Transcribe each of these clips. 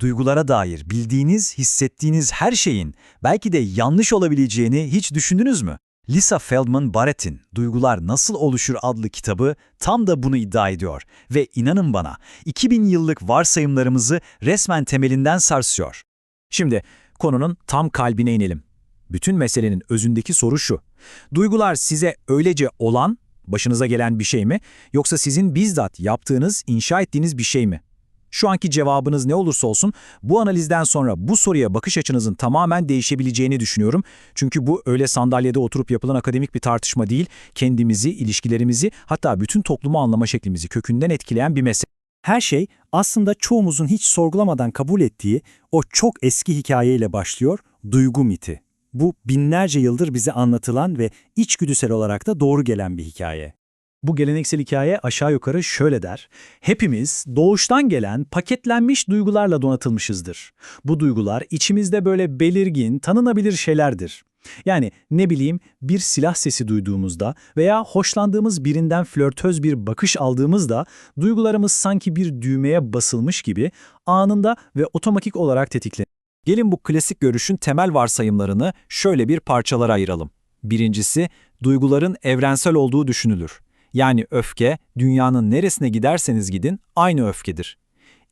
Duygulara dair bildiğiniz, hissettiğiniz her şeyin belki de yanlış olabileceğini hiç düşündünüz mü? Lisa Feldman Barrett'in Duygular Nasıl Oluşur adlı kitabı tam da bunu iddia ediyor ve inanın bana 2000 yıllık varsayımlarımızı resmen temelinden sarsıyor. Şimdi konunun tam kalbine inelim. Bütün meselenin özündeki soru şu. Duygular size öylece olan, başınıza gelen bir şey mi, yoksa sizin bizzat yaptığınız, inşa ettiğiniz bir şey mi? Şu anki cevabınız ne olursa olsun bu analizden sonra bu soruya bakış açınızın tamamen değişebileceğini düşünüyorum. Çünkü bu öyle sandalyede oturup yapılan akademik bir tartışma değil, kendimizi, ilişkilerimizi hatta bütün toplumu anlama şeklimizi kökünden etkileyen bir mesele. Her şey aslında çoğumuzun hiç sorgulamadan kabul ettiği o çok eski hikayeyle başlıyor, duygu miti. Bu binlerce yıldır bize anlatılan ve içgüdüsel olarak da doğru gelen bir hikaye. Bu geleneksel hikaye aşağı yukarı şöyle der. Hepimiz doğuştan gelen paketlenmiş duygularla donatılmışızdır. Bu duygular içimizde böyle belirgin, tanınabilir şeylerdir. Yani ne bileyim bir silah sesi duyduğumuzda veya hoşlandığımız birinden flörtöz bir bakış aldığımızda duygularımız sanki bir düğmeye basılmış gibi anında ve otomatik olarak tetiklenir. Gelin bu klasik görüşün temel varsayımlarını şöyle bir parçalara ayıralım. Birincisi, duyguların evrensel olduğu düşünülür. Yani öfke, dünyanın neresine giderseniz gidin aynı öfkedir.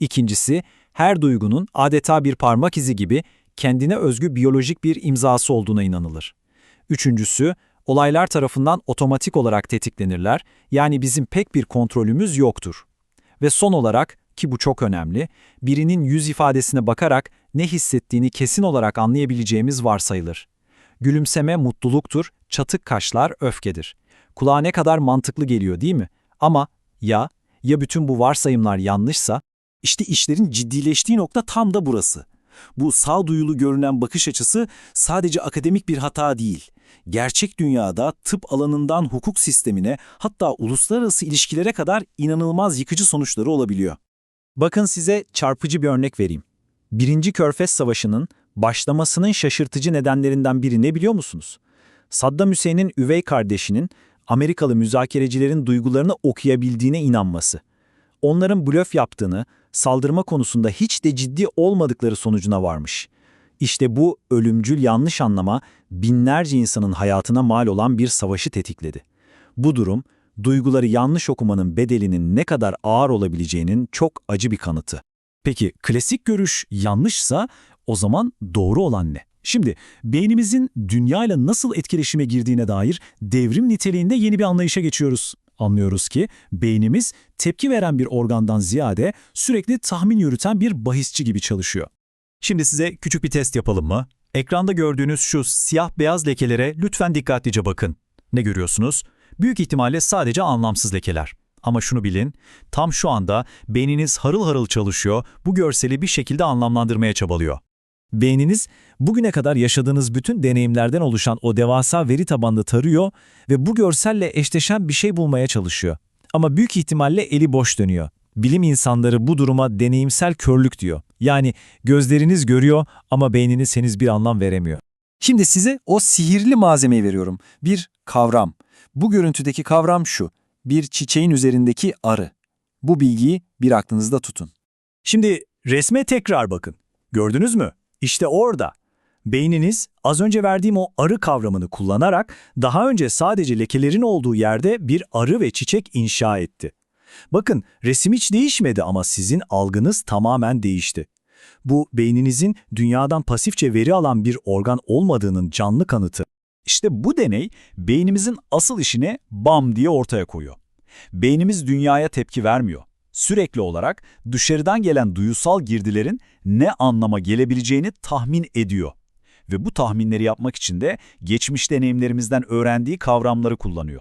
İkincisi, her duygunun adeta bir parmak izi gibi kendine özgü biyolojik bir imzası olduğuna inanılır. Üçüncüsü, olaylar tarafından otomatik olarak tetiklenirler, yani bizim pek bir kontrolümüz yoktur. Ve son olarak, ki bu çok önemli, birinin yüz ifadesine bakarak ne hissettiğini kesin olarak anlayabileceğimiz varsayılır. Gülümseme mutluluktur, çatık kaşlar öfkedir. Kulağa ne kadar mantıklı geliyor değil mi? Ama ya, ya bütün bu varsayımlar yanlışsa? İşte işlerin ciddileştiği nokta tam da burası. Bu sağduyulu görünen bakış açısı sadece akademik bir hata değil. Gerçek dünyada tıp alanından hukuk sistemine hatta uluslararası ilişkilere kadar inanılmaz yıkıcı sonuçları olabiliyor. Bakın size çarpıcı bir örnek vereyim. Birinci Körfez Savaşı'nın başlamasının şaşırtıcı nedenlerinden biri ne biliyor musunuz? Saddam Hüseyin'in üvey kardeşinin Amerikalı müzakerecilerin duygularını okuyabildiğine inanması. Onların blöf yaptığını, saldırma konusunda hiç de ciddi olmadıkları sonucuna varmış. İşte bu ölümcül yanlış anlama binlerce insanın hayatına mal olan bir savaşı tetikledi. Bu durum, duyguları yanlış okumanın bedelinin ne kadar ağır olabileceğinin çok acı bir kanıtı. Peki klasik görüş yanlışsa o zaman doğru olan ne? Şimdi beynimizin dünyayla nasıl etkileşime girdiğine dair devrim niteliğinde yeni bir anlayışa geçiyoruz. Anlıyoruz ki beynimiz tepki veren bir organdan ziyade sürekli tahmin yürüten bir bahisçi gibi çalışıyor. Şimdi size küçük bir test yapalım mı? Ekranda gördüğünüz şu siyah-beyaz lekelere lütfen dikkatlice bakın. Ne görüyorsunuz? Büyük ihtimalle sadece anlamsız lekeler. Ama şunu bilin, tam şu anda beyniniz harıl harıl çalışıyor, bu görseli bir şekilde anlamlandırmaya çabalıyor. Beyniniz bugüne kadar yaşadığınız bütün deneyimlerden oluşan o devasa veri tabanını tarıyor ve bu görselle eşleşen bir şey bulmaya çalışıyor. Ama büyük ihtimalle eli boş dönüyor. Bilim insanları bu duruma deneyimsel körlük diyor. Yani gözleriniz görüyor ama beyniniz henüz bir anlam veremiyor. Şimdi size o sihirli malzemeyi veriyorum. Bir kavram. Bu görüntüdeki kavram şu. Bir çiçeğin üzerindeki arı. Bu bilgiyi bir aklınızda tutun. Şimdi resme tekrar bakın. Gördünüz mü? İşte orada. Beyniniz az önce verdiğim o arı kavramını kullanarak daha önce sadece lekelerin olduğu yerde bir arı ve çiçek inşa etti. Bakın resim hiç değişmedi ama sizin algınız tamamen değişti. Bu beyninizin dünyadan pasifçe veri alan bir organ olmadığının canlı kanıtı. İşte bu deney beynimizin asıl işine bam diye ortaya koyuyor. Beynimiz dünyaya tepki vermiyor. Sürekli olarak dışarıdan gelen duyusal girdilerin ne anlama gelebileceğini tahmin ediyor. Ve bu tahminleri yapmak için de geçmiş deneyimlerimizden öğrendiği kavramları kullanıyor.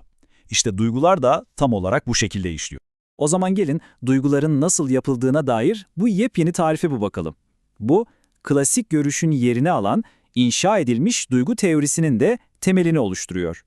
İşte duygular da tam olarak bu şekilde işliyor. O zaman gelin duyguların nasıl yapıldığına dair bu yepyeni tarife bu bakalım. Bu, klasik görüşün yerini alan, inşa edilmiş duygu teorisinin de temelini oluşturuyor.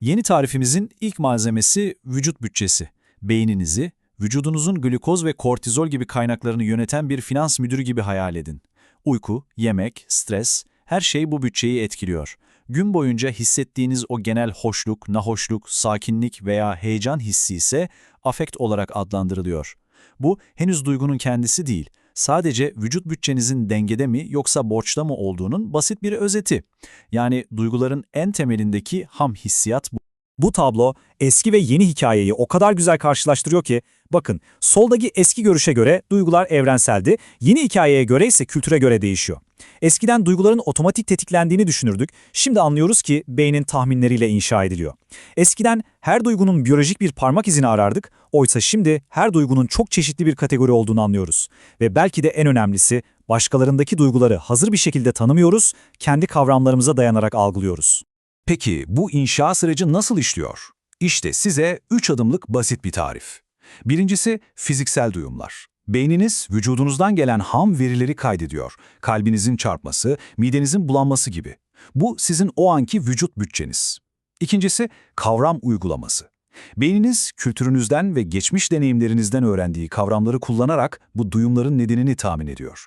Yeni tarifimizin ilk malzemesi vücut bütçesi. Beyninizi, vücudunuzun glikoz ve kortizol gibi kaynaklarını yöneten bir finans müdürü gibi hayal edin. Uyku, yemek, stres, her şey bu bütçeyi etkiliyor. Gün boyunca hissettiğiniz o genel hoşluk, nahoşluk, sakinlik veya heyecan hissi ise afekt olarak adlandırılıyor. Bu henüz duygunun kendisi değil, sadece vücut bütçenizin dengede mi yoksa borçta mı olduğunun basit bir özeti. Yani duyguların en temelindeki ham hissiyat bu. Bu tablo eski ve yeni hikayeyi o kadar güzel karşılaştırıyor ki, bakın soldaki eski görüşe göre duygular evrenseldi, yeni hikayeye göre ise kültüre göre değişiyor. Eskiden duyguların otomatik tetiklendiğini düşünürdük, şimdi anlıyoruz ki beynin tahminleriyle inşa ediliyor. Eskiden her duygunun biyolojik bir parmak izini arardık, oysa şimdi her duygunun çok çeşitli bir kategori olduğunu anlıyoruz. Ve belki de en önemlisi, başkalarındaki duyguları hazır bir şekilde tanımıyoruz, kendi kavramlarımıza dayanarak algılıyoruz. Peki bu inşa süreci nasıl işliyor? İşte size 3 adımlık basit bir tarif. Birincisi fiziksel duyumlar. Beyniniz vücudunuzdan gelen ham verileri kaydediyor. Kalbinizin çarpması, midenizin bulanması gibi. Bu sizin o anki vücut bütçeniz. İkincisi kavram uygulaması. Beyniniz kültürünüzden ve geçmiş deneyimlerinizden öğrendiği kavramları kullanarak bu duyumların nedenini tahmin ediyor.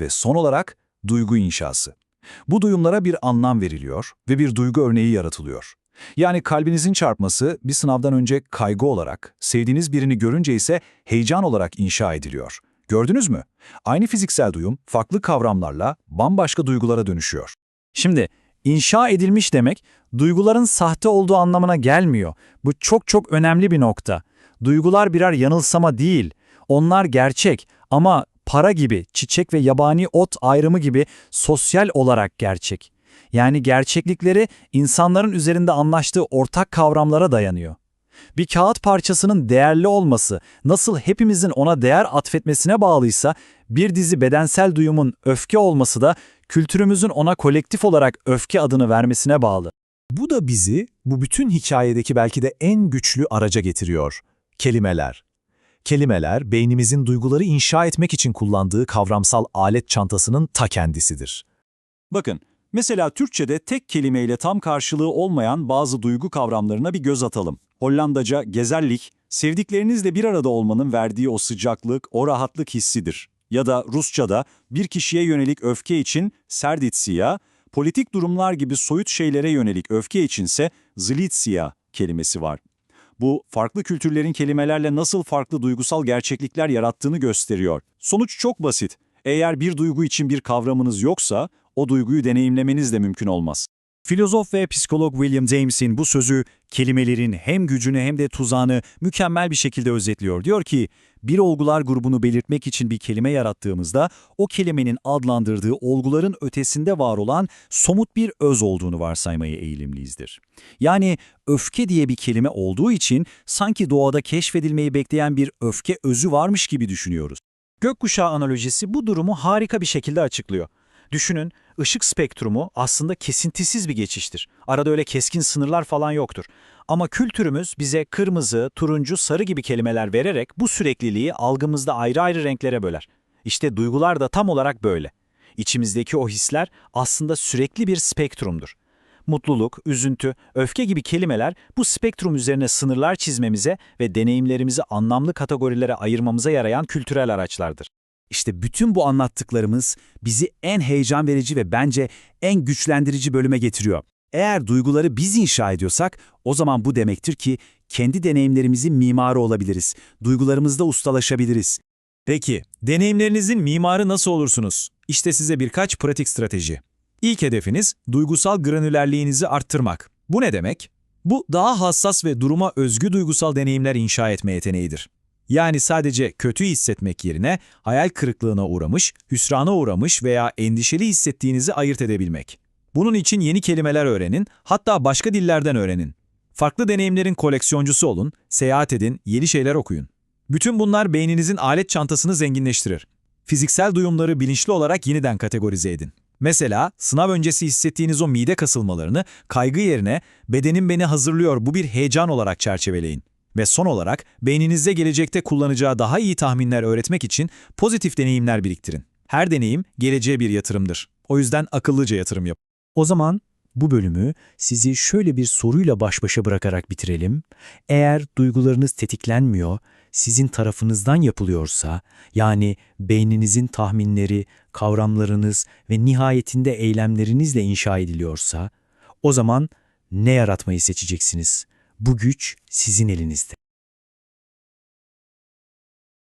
Ve son olarak duygu inşası. Bu duyumlara bir anlam veriliyor ve bir duygu örneği yaratılıyor. Yani kalbinizin çarpması bir sınavdan önce kaygı olarak, sevdiğiniz birini görünce ise heyecan olarak inşa ediliyor. Gördünüz mü? Aynı fiziksel duyum farklı kavramlarla bambaşka duygulara dönüşüyor. Şimdi inşa edilmiş demek duyguların sahte olduğu anlamına gelmiyor. Bu çok çok önemli bir nokta. Duygular birer yanılsama değil. Onlar gerçek ama para gibi, çiçek ve yabani ot ayrımı gibi sosyal olarak gerçek. Yani gerçeklikleri insanların üzerinde anlaştığı ortak kavramlara dayanıyor. Bir kağıt parçasının değerli olması nasıl hepimizin ona değer atfetmesine bağlıysa, bir dizi bedensel duyumun öfke olması da kültürümüzün ona kolektif olarak öfke adını vermesine bağlı. Bu da bizi bu bütün hikayedeki belki de en güçlü araca getiriyor. Kelimeler. Kelimeler, beynimizin duyguları inşa etmek için kullandığı kavramsal alet çantasının ta kendisidir. Bakın, mesela Türkçe'de tek kelimeyle tam karşılığı olmayan bazı duygu kavramlarına bir göz atalım. Hollandaca gezerlik, sevdiklerinizle bir arada olmanın verdiği o sıcaklık, o rahatlık hissidir. Ya da Rusça'da bir kişiye yönelik öfke için serditsiya, politik durumlar gibi soyut şeylere yönelik öfke içinse zlitsiya kelimesi var. Bu, farklı kültürlerin kelimelerle nasıl farklı duygusal gerçeklikler yarattığını gösteriyor. Sonuç çok basit. Eğer bir duygu için bir kavramınız yoksa, o duyguyu deneyimlemeniz de mümkün olmaz. Filozof ve psikolog William James'in bu sözü kelimelerin hem gücünü hem de tuzağını mükemmel bir şekilde özetliyor. Diyor ki, bir olgular grubunu belirtmek için bir kelime yarattığımızda o kelimenin adlandırdığı olguların ötesinde var olan somut bir öz olduğunu varsaymaya eğilimliyizdir. Yani öfke diye bir kelime olduğu için sanki doğada keşfedilmeyi bekleyen bir öfke özü varmış gibi düşünüyoruz. Gökkuşağı analojisi bu durumu harika bir şekilde açıklıyor. Düşünün, ışık spektrumu aslında kesintisiz bir geçiştir. Arada öyle keskin sınırlar falan yoktur. Ama kültürümüz bize kırmızı, turuncu, sarı gibi kelimeler vererek bu sürekliliği algımızda ayrı ayrı renklere böler. İşte duygular da tam olarak böyle. İçimizdeki o hisler aslında sürekli bir spektrumdur. Mutluluk, üzüntü, öfke gibi kelimeler bu spektrum üzerine sınırlar çizmemize ve deneyimlerimizi anlamlı kategorilere ayırmamıza yarayan kültürel araçlardır. İşte bütün bu anlattıklarımız bizi en heyecan verici ve bence en güçlendirici bölüme getiriyor. Eğer duyguları biz inşa ediyorsak, o zaman bu demektir ki kendi deneyimlerimizin mimarı olabiliriz, duygularımızda ustalaşabiliriz. Peki, deneyimlerinizin mimarı nasıl olursunuz? İşte size birkaç pratik strateji. İlk hedefiniz duygusal granülerliğinizi arttırmak. Bu ne demek? Bu daha hassas ve duruma özgü duygusal deneyimler inşa etme yeteneğidir. Yani sadece kötü hissetmek yerine hayal kırıklığına uğramış, hüsrana uğramış veya endişeli hissettiğinizi ayırt edebilmek. Bunun için yeni kelimeler öğrenin, hatta başka dillerden öğrenin. Farklı deneyimlerin koleksiyoncusu olun, seyahat edin, yeni şeyler okuyun. Bütün bunlar beyninizin alet çantasını zenginleştirir. Fiziksel duyumları bilinçli olarak yeniden kategorize edin. Mesela sınav öncesi hissettiğiniz o mide kasılmalarını kaygı yerine bedenim beni hazırlıyor bu bir heyecan olarak çerçeveleyin. Ve son olarak beyninizde gelecekte kullanacağı daha iyi tahminler öğretmek için pozitif deneyimler biriktirin. Her deneyim geleceğe bir yatırımdır. O yüzden akıllıca yatırım yapın. O zaman bu bölümü sizi şöyle bir soruyla baş başa bırakarak bitirelim. Eğer duygularınız tetiklenmiyor, sizin tarafınızdan yapılıyorsa, yani beyninizin tahminleri, kavramlarınız ve nihayetinde eylemlerinizle inşa ediliyorsa, o zaman ne yaratmayı seçeceksiniz? Bu güç sizin elinizde.